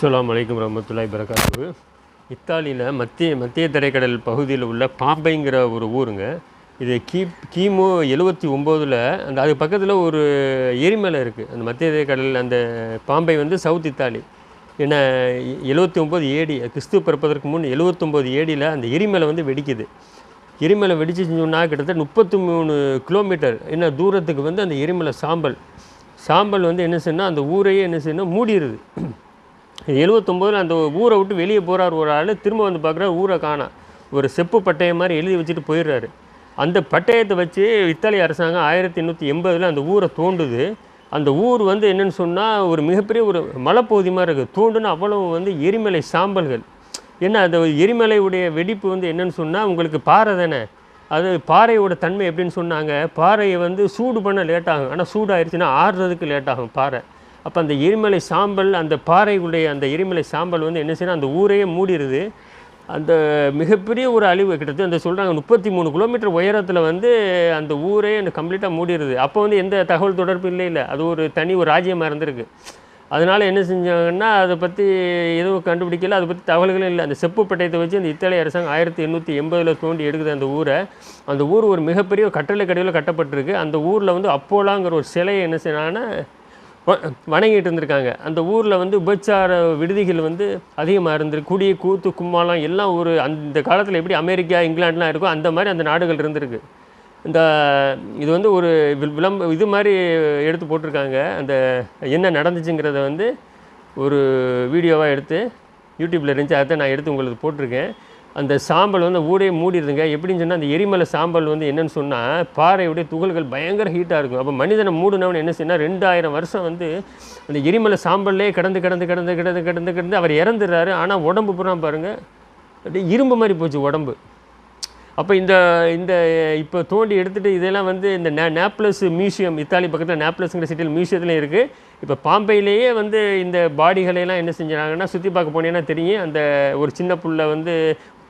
அஸ்லாம் வலைக்கம் ரஹமத்துல்லாஹி பரகாத்து இத்தாலியில் மத்திய மத்திய தரைக்கடல் பகுதியில் உள்ள பாம்பைங்கிற ஒரு ஊருங்க. இது கீ கிமு எழுபத்தி ஒம்போதில் அந்த அது பக்கத்தில் ஒரு எரிமலை இருக்குது அந்த மத்திய தரைக்கடல் அந்த பாம்பை வந்து சவுத் இத்தாலி. ஏன்னா எழுபத்தி ஒம்பது ஏடி கிறிஸ்து பிறப்பதற்கு முன் எழுபத்தொம்போது ஏடியில் அந்த எரிமலை வந்து வெடிக்குது. எரிமலை வெடிச்சுன்னு கிட்டத்தட்ட முப்பத்தி மூணு கிலோமீட்டர். என்ன தூரத்துக்கு வந்து அந்த எரிமலை சாம்பல். சாம்பல் வந்து என்ன செய்யணும் அந்த ஊரையே என்ன செய்யணும் மூடிடுது எழுவத்தொம்போதில் அந்த ஊரை விட்டு வெளியே போகிறார் ஒரு ஆள் திரும்ப வந்து பார்க்குற ஊரை காணா. ஒரு செப்பு பட்டயம் மாதிரி எழுதி வச்சுட்டு போயிடுறாரு. அந்த பட்டயத்தை வச்சு இத்தாலி அரசாங்கம் ஆயிரத்தி எண்ணூற்றி எண்பதில் அந்த ஊரை தோண்டுது. அந்த ஊர் வந்து என்னென்னு சொன்னால் ஒரு மிகப்பெரிய ஒரு மலைப்பகுதி மாதிரி இருக்குது தோண்டுன்னு அவ்வளவு வந்து எரிமலை சாம்பல்கள். என்ன அந்த எரிமலையுடைய வெடிப்பு வந்து என்னென்னு சொன்னால் உங்களுக்கு பாறை தானே? அது பாறையோட தன்மை எப்படின்னு சொன்னாங்க. பாறையை வந்து சூடு பண்ண லேட்டாகும் ஆனால் சூடாயிருச்சுன்னா ஆறுறதுக்கு லேட்டாகும் பாறை. அப்போ அந்த எரிமலை சாம்பல் அந்த பாறைகளுடைய அந்த எரிமலை சாம்பல் வந்து என்ன செய்யணும் அந்த ஊரையே மூடிடுது அந்த மிகப்பெரிய ஒரு அழிவு கிட்டத்தட்ட அந்த சொல்கிறாங்க முப்பத்தி மூணு கிலோமீட்டர் உயரத்தில் வந்து அந்த ஊரே அந்த கம்ப்ளீட்டாக மூடிடுது அப்போ வந்து எந்த தகவல் தொடர்பு இல்லை இல்லை. அது ஒரு தனி ஒரு ராஜ்யமாக இருந்திருக்கு. அதனால் என்ன செஞ்சாங்கன்னா அதை பற்றி எதுவும் கண்டுபிடிக்கல. அதை பற்றி தகவல்களும் இல்லை. அந்த செப்பு பட்டயத்தை வச்சு அந்த இத்தாலி அரசாங்கம் ஆயிரத்தி எண்ணூற்றி எண்பதில் தோண்டி எடுக்குது அந்த ஊரை. அந்த ஊர் ஒரு மிகப்பெரிய கட்டளை கடையில் கட்டப்பட்டிருக்கு. அந்த ஊரில் வந்து அப்போலாங்கிற ஒரு சிலையை என்ன செய்யணும்னா வணங்கிட்டு இருந்திருக்காங்க. அந்த ஊரில் வந்து உபச்சார விடுதிகள் வந்து அதிகமாக இருந்திருக்கு. குடி கூத்து கும்மாளம் எல்லாம் ஒரு அந்த காலத்தில் எப்படி அமெரிக்கா இங்கிலாந்துலாம் இருக்கோ அந்த மாதிரி அந்த நாடுகள் இருந்திருக்கு. இந்த இது வந்து ஒரு விளம்ப இது மாதிரி எடுத்து போட்டிருக்காங்க. அந்த என்ன நடந்துச்சுங்கிறத வந்து ஒரு வீடியோவாக எடுத்து யூடியூப்பில் இருந்துச்சு. அதை நான் எடுத்து உங்களுக்கு போட்டிருக்கேன். அந்த சாம்பல் வந்து ஊரே மூடிடுதுங்க. எப்படின்னு சொன்னால் அந்த எரிமலை சாம்பல் வந்து என்னன்னு சொன்னால் பாறையுடைய துகள்கள் பயங்கர ஹீட்டாக இருக்கும். அப்போ மனிதனை மூடினவன் என்ன செய்யணும் ரெண்டாயிரம் வருஷம் வந்து அந்த எரிமலை சாம்பல்லே கிடந்து கிடந்து கிடந்து கிடந்து கிடந்து கிடந்து அவர் இறந்துடுறாரு. ஆனால் உடம்பு புறா பாருங்கள் அப்படியே இரும்பு மாதிரி போச்சு உடம்பு. அப்போ இந்த இந்த இப்போ தோண்டி எடுத்துகிட்டு இதெல்லாம் வந்து இந்த நே நேப்ளஸ் மியூசியம் இத்தாலி பக்கத்தில் நேப்ளஸ்ங்கிற சிட்டியில் மியூசியத்துலையும் இருக்குது இப்போ பாம்பையிலேயே வந்து இந்த பாடிகளையெல்லாம் என்ன செஞ்சாங்கன்னா சுற்றி பார்க்க போனீங்கன்னா தெரியும். அந்த ஒரு சின்ன புள்ள வந்து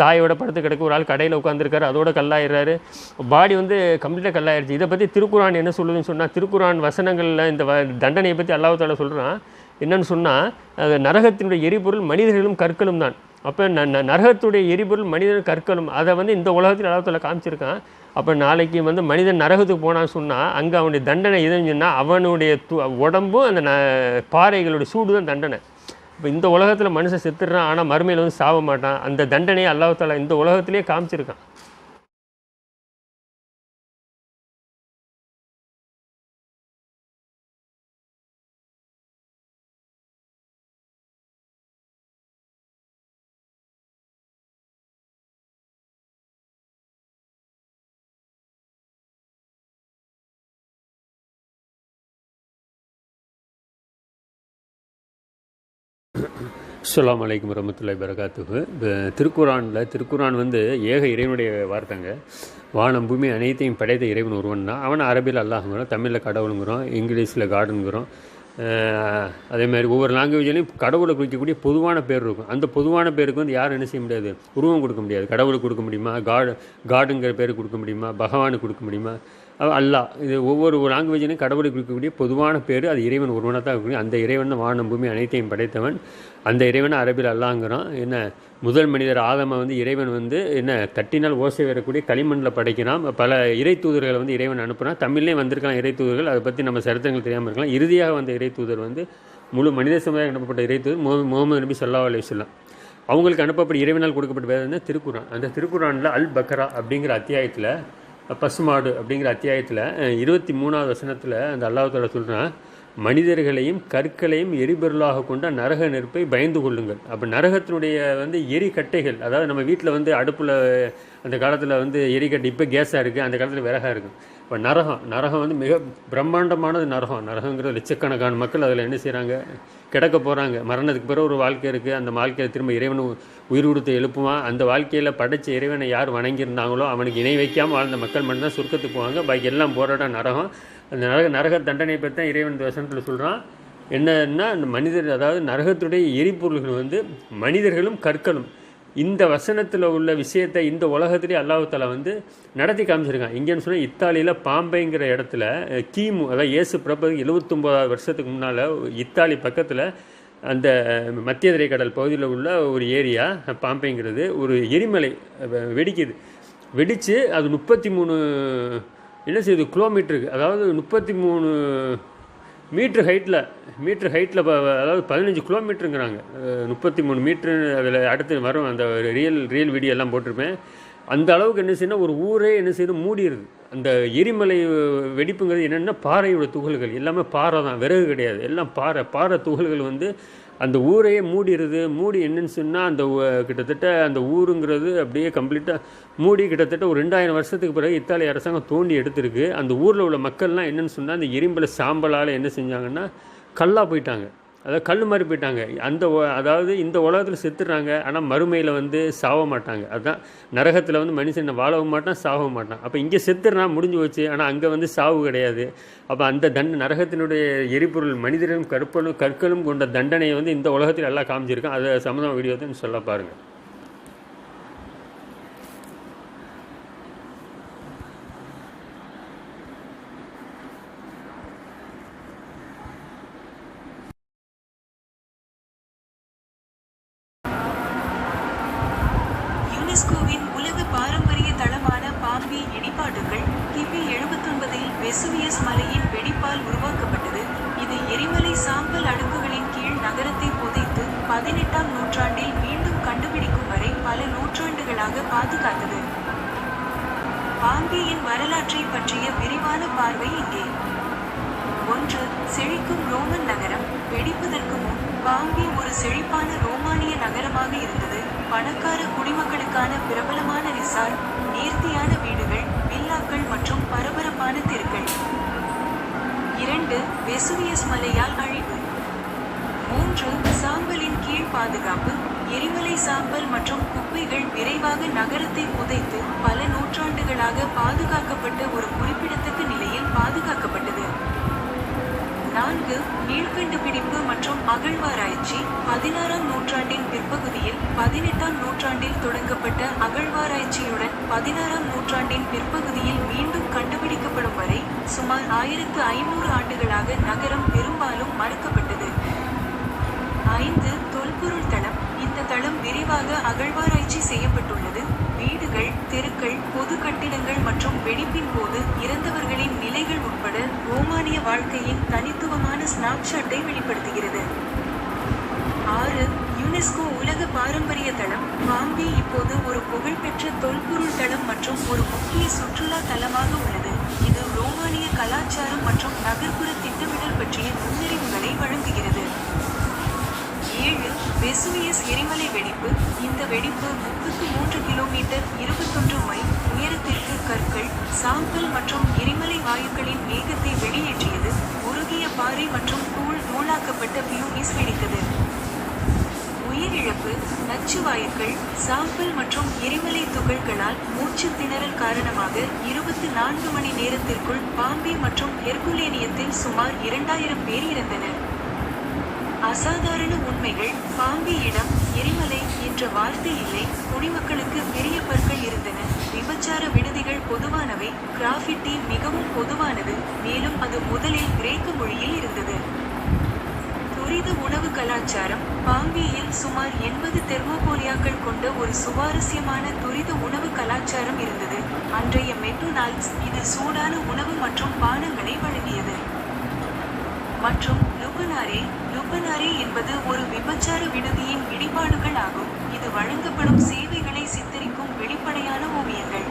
தாயோட படுத்து கிடக்கு ஒரு ஆள் கடையில் உட்காந்துருக்காரு அதோட கல்லாயிடுறாரு பாடி வந்து கம்ப்ளீட்டாக கல்லாயிருச்சு. இதை பற்றி திருக்குறான் என்ன சொல்லுதுன்னு சொன்னால் திருக்குறான் வசனங்களில் இந்த வ தண்டனையை பற்றி அல்லாஹால சொல்கிறான் என்னன்னு சொன்னால் நரகத்தினுடைய எரிபொருள் மனிதர்களும் கற்களும் தான். அப்போ ந ந- நரகத்துடைய எரிபொருள் மனிதன் கற்களும் அதை வந்து இந்த உலகத்தில் அல்லாஹால காமிச்சிருக்கான். அப்போ நாளைக்கு வந்து மனிதன் நரகத்துக்கு போனான்னு சொன்னால் அங்கே அவனுடைய தண்டனை எதுன்னு சொன்னால் அவனுடைய து உடம்பும் அந்த ந பாறைகளுடைய சூடு தான் தண்டனை. இப்போ இந்த உலகத்தில் மனுஷன் செத்துடுறான் ஆனால் மறுமையில் வந்து சாவ மாட்டான். அந்த தண்டனையை அல்லாஹால இந்த உலகத்திலே காமிச்சிருக்கான். அஸ்லாம் வலைக்கம் வரமத்துல்லா பரகாத்துக்கு திருக்குறானில் திருக்குறான் வந்து ஏக இறைவனுடைய வார்த்தைங்க. வானம் பூமி அனைத்தையும் படைத்த இறைவன் ஒருவன் தான் அவன் அரபியில் அல்லாஹுங்கிறோம் தமிழில் கடவுளுங்கிறோம் இங்கிலீஷில் காடுங்கிறோம். அதே மாதிரி ஒவ்வொரு லாங்குவேஜ்லையும் கடவுளை குறிக்கக்கூடிய பொதுவான பேர் இருக்கும். அந்த பொதுவான பேருக்கு வந்து யாரும் என்ன செய்ய முடியாது? உருவம் கொடுக்க முடியாது. கடவுளுக்கு கொடுக்க முடியுமா? காடு காடுங்கிற பேர் கொடுக்க முடியுமா? பகவானுக்கு கொடுக்க முடியுமா? அல்லா அல்லாஹ். இது ஒவ்வொரு லாங்குவேஜிலும் கடவுளுக்கு குறிக்கக்கூடிய பொதுவான பேர். அது இறைவன் ஒருவனாக தான் இருக்கக்கூடிய அந்த இறைவன் தான் வானம் பூமி அனைத்தையும் படைத்தவன். அந்த இறைவனை அரபில் அல்லாங்கிறான் என்ன முதல் மனிதர் ஆதம வந்து இறைவன் வந்து என்ன தட்டினால் ஓசை வரக்கூடிய களிமண்ணில் படைக்கிறான். பல இறை தூதர்களை வந்து இறைவன் அனுப்புகிறான் தமிழ்லேயும் வந்திருக்கலாம் இறை தூதர்கள். அதை பற்றி நம்ம சரித்திரங்கள் தெரியாமல் இருக்கலாம். இறுதியாக வந்த இறை தூதர் வந்து முழு மனித சமுதாயம் அனுப்பப்பட்ட இறை தூதர் முகமது முகமது நபி சல்லா அலையுஸ்லாம் அவங்களுக்கு அனுப்பப்பட்ட இறைவனால் கொடுக்கப்பட்ட வேதம் தான் திருக்குறான் அந்த திருக்குறானில் அல் பக்ரா அப்படிங்கிற அத்தியாயத்தில் பசுமாடு அப்படிங்கிற அத்தியாயத்தில் இருபத்தி மூணாவது வசனத்தில் அந்த அல்லாஹால சொல்கிறான் மனிதர்களையும் கற்களையும் எரிபொருளாக கொண்ட நரக நெருப்பை பயந்து கொள்ளுங்கள். அப்போ நரகத்தினுடைய வந்து எரிக்கட்டைகள் அதாவது நம்ம வீட்டில் வந்து அடுப்பில் அந்த காலத்தில் வந்து எரிக்கட்டை இப்போ கேஸாக இருக்குது அந்த காலத்தில் விறகாக இருக்கும் இப்போ நரகம் நரகம் வந்து மிக பிரம்மாண்டமானது நரகம். நரகங்கிற லட்சக்கணக்கான மக்கள் அதில் என்ன செய்கிறாங்க கிடக்க போகிறாங்க மரணத்துக்கு பிறகு ஒரு வாழ்க்கை இருக்குது அந்த வாழ்க்கையில் திரும்ப இறைவன் உயிர் கொடுத்து எழுப்புவான். அந்த வாழ்க்கையில் படைச்ச இறைவனை யார் வணங்கியிருந்தாங்களோ அவனுக்கு இணை வைக்காமல் வாழ்ந்த மக்கள் மட்டும்தான் சுருக்கத்துக்கு போவாங்க. பாக்கி எல்லாம் போராட்டம் நரகம். அந்த நரக நரக தண்டனை பற்றி தான் இறைவன் இந்த வசனத்தில் சொல்கிறான் என்னன்னா அந்த மனிதர் அதாவது நரகத்துடைய எரிபொருள்கள் வந்து மனிதர்களும் கற்களும். இந்த வசனத்தில் உள்ள விஷயத்தை இந்த உலகத்திலே அல்லாஹால வந்து நடத்தி காமிச்சிருக்கான். இங்கேன்னு சொன்னால் இத்தாலியில் பாம்பைங்கிற இடத்துல கீமு கிமு அதாவது இயேசு பிரபு எழுபத்தொம்போதாவது வருஷத்துக்கு முன்னால் இத்தாலி பக்கத்தில் அந்த மத்திய திரைக்கடல் பகுதியில் உள்ள ஒரு ஏரியா பாம்பைங்கிறது ஒரு எரிமலை வெடிக்குது. வெடித்து அது முப்பத்தி மூணு என்ன செய்யுது கிலோமீட்டருக்கு அதாவது முப்பத்தி மூணு மீட்ரு ஹைட்டில் மீட்ரு ஹைட்டில் அதாவது பதினஞ்சு கிலோமீட்டருங்கிறாங்க முப்பத்தி மூணு மீட்ரு அதில் அடுத்து வரும். அந்த ரியல் ரியல் வீடியோ எல்லாம் போட்டிருப்பேன். அந்த அளவுக்கு என்ன செய்யணும் ஒரு ஊரே என்ன செய்யணும் மூடிடுது அந்த எரிமலை வெடிப்புங்கிறது என்னென்னா பாறையோட துகள்கள். எல்லாமே பாறை தான் விறகு கிடையாது. எல்லாம் பாறை பாறை துகள்கள் வந்து அந்த ஊரையே மூடிடுது மூடி என்னன்னு சொன்னால் அந்த கிட்டத்தட்ட அந்த ஊருங்கிறது அப்படியே கம்ப்ளீட்டாக மூடி கிட்டத்தட்ட ஒரு ரெண்டாயிரம் வருஷத்துக்கு பிறகு இத்தாலி அரசாங்கம் தோண்டி எடுத்திருக்கு. அந்த ஊரில் உள்ள மக்கள்லாம் என்னன்னு சொன்னால் அந்த எரிமலை சாம்பலால் என்ன செஞ்சாங்கன்னா கல்லாக போயிட்டாங்க. அதாவது கல் மாதிரி போயிட்டாங்க. அந்த அதாவது இந்த உலகத்தில் செத்துடுறாங்க ஆனால் மறுமையில் வந்து சாவ மாட்டாங்க. அதுதான் நரகத்தில் வந்து மனுஷன் வாழவும் மாட்டான் சாகவும் மாட்டான். அப்போ இங்கே செத்துறான் முடிஞ்சு போச்சு. ஆனால் அங்கே வந்து சாவு கிடையாது. அப்போ அந்த தண்ட நரகத்தினுடைய எரிபொருள் மனிதர்களும் கற்பலும் கற்களும் கொண்ட தண்டனையை வந்து இந்த உலகத்தில் எல்லாம் காமிச்சிருக்கான். அதை சம்மந்தம் வீடியோ தான் சொல்ல பாருங்கள் யுனெஸ்கோவின் உலக பாரம்பரிய தளமான பாம்பி இடிபாடுகள் கிபி எழுபத்தொன்பதில் வெசுவியஸ் மலையின் வெடிப்பால் உருவாக்கப்பட்டது இது எரிமலை சாம்பல் அடுக்குகளின் கீழ் நகரத்தை புதைத்து பதினெட்டாம் நூற்றாண்டில் மீண்டும் கண்டுபிடிக்கும் வரை பல நூற்றாண்டுகளாக பாதுகாத்தது பாம்பேயின் வரலாற்றை பற்றிய விரிவான பார்வை இங்கே. ஒன்று செழிக்கும் ரோமன் நகரம். வெடிப்பதற்கு முன் பாம்பே ஒரு செழிப்பான ரோமானிய நகரமாக இருந்தது. பணக்கார குடிமக்களுக்கான பிரபலமான ரிசார்ட் நேர்த்தியான வீடுகள் வில்லாக்கள் மற்றும் பரபரப்பான தெருக்கள். இரண்டு வெசுவியஸ் மலையால் அழிவு. மூன்று சாம்பலின் கீழ் பாதுகாப்பு. எரிமலை சாம்பல் மற்றும் குப்பைகள் விரைவாக நகரத்தை புதைத்து பல நூற்றாண்டுகளாக பாதுகாக்கப்பட்ட ஒரு குறிப்பிடத்தக்க நிலையில் பாதுகாக்கப்பட்டது. நான்கு நீள்கண்டுபிடிப்பு மற்றும் அகழ்வாராய்ச்சி பதினாறாம் நூற்றாண்டின் பிற்பகுதியில் பதினெட்டாம் நூற்றாண்டில் தொடங்கப்பட்ட அகழ்வாராய்ச்சியுடன் பதினாறாம் நூற்றாண்டின் பிற்பகுதியில் மீண்டும் கண்டுபிடிக்கப்படும் வரை சுமார் ஆயிரத்து ஐநூறு ஆண்டுகளாக நகரம் பெரும் அகழ்வாராய்ச்சி செய்யப்பட்டுள்ளது. வீடுகள் தெருக்கள் பொது கட்டிடங்கள் மற்றும் வெடிப்பின் போது இறந்தவர்களின் நிலைகள் உட்பட ரோமானிய வாழ்க்கையின் தனித்துவமான ஸ்னாப்ஷாட்டை வெளிப்படுத்துகிறது. ஆறு யுனெஸ்கோ உலக பாரம்பரிய தளம் பாம்பி இப்போது ஒரு புகழ்பெற்ற தொல்பொருள் தளம் மற்றும் ஒரு முக்கிய சுற்றுலா தலமாக உள்ளது. இது ரோமானிய கலாச்சாரம் மற்றும் நகர்ப்புற திட்டமிடல் பற்றிய முன்னறிவுகளை வழங்குகிறது. ஏழு வெசுவியஸ் எரிமலை வெடிப்பு. இந்த வெடிப்பு முப்பத்து மூன்று கிலோமீட்டர் இருபத்தொன்று மைல் உயரத்திற்கு கற்கள் சாம்பல் மற்றும் எரிமலை வாயுக்களின் வேகத்தை வெளியேற்றியது. உருகிய பாறை மற்றும் தூள் நூலாக்கப்பட்ட பியூமிஸ் வெடித்தது. உயிரிழப்பு நச்சு வாயுக்கள் சாம்பல் மற்றும் எரிமலை துகள்களால் மூச்சு திணறல் காரணமாக இருபத்தி நான்கு மணி நேரத்திற்குள் பாம்பே மற்றும் ஹெர்குலேனியத்தில் சுமார் இரண்டாயிரம் பேர் இறந்தனர். அசாதாரண உண்மைகள் பாம்பியிடம் எரிமலை என்ற வார்த்தை இல்லை. குடிமக்களுக்கு பெரிய பற்கள் இருந்தன. விபச்சார விடுதிகள் பொதுவானவை. கிராஃபிட்டி மிகவும் பொதுவானது. மேலும் அது முதலில் கிரேக்க மொழியில் இருந்தது. துரித உணவு கலாச்சாரம். பாம்பியில் சுமார் எண்பது தெர்மோபோலியாக்கள் கொண்ட ஒரு சுவாரஸ்யமான துரித உணவு கலாச்சாரம் இருந்தது. அன்றைய மெக்டொனால்ட்ஸ் இது சூடான உணவு மற்றும் பானங்களை வழங்கியது. மற்றும் லுபனாரே லுபனாரே என்பது ஒரு விபச்சார விடுதியின் இடிபாடுகள் ஆகும். இது வழங்கப்படும் சேவைகளை சித்தரிக்கும் வெளிப்படையான ஓவியங்கள்.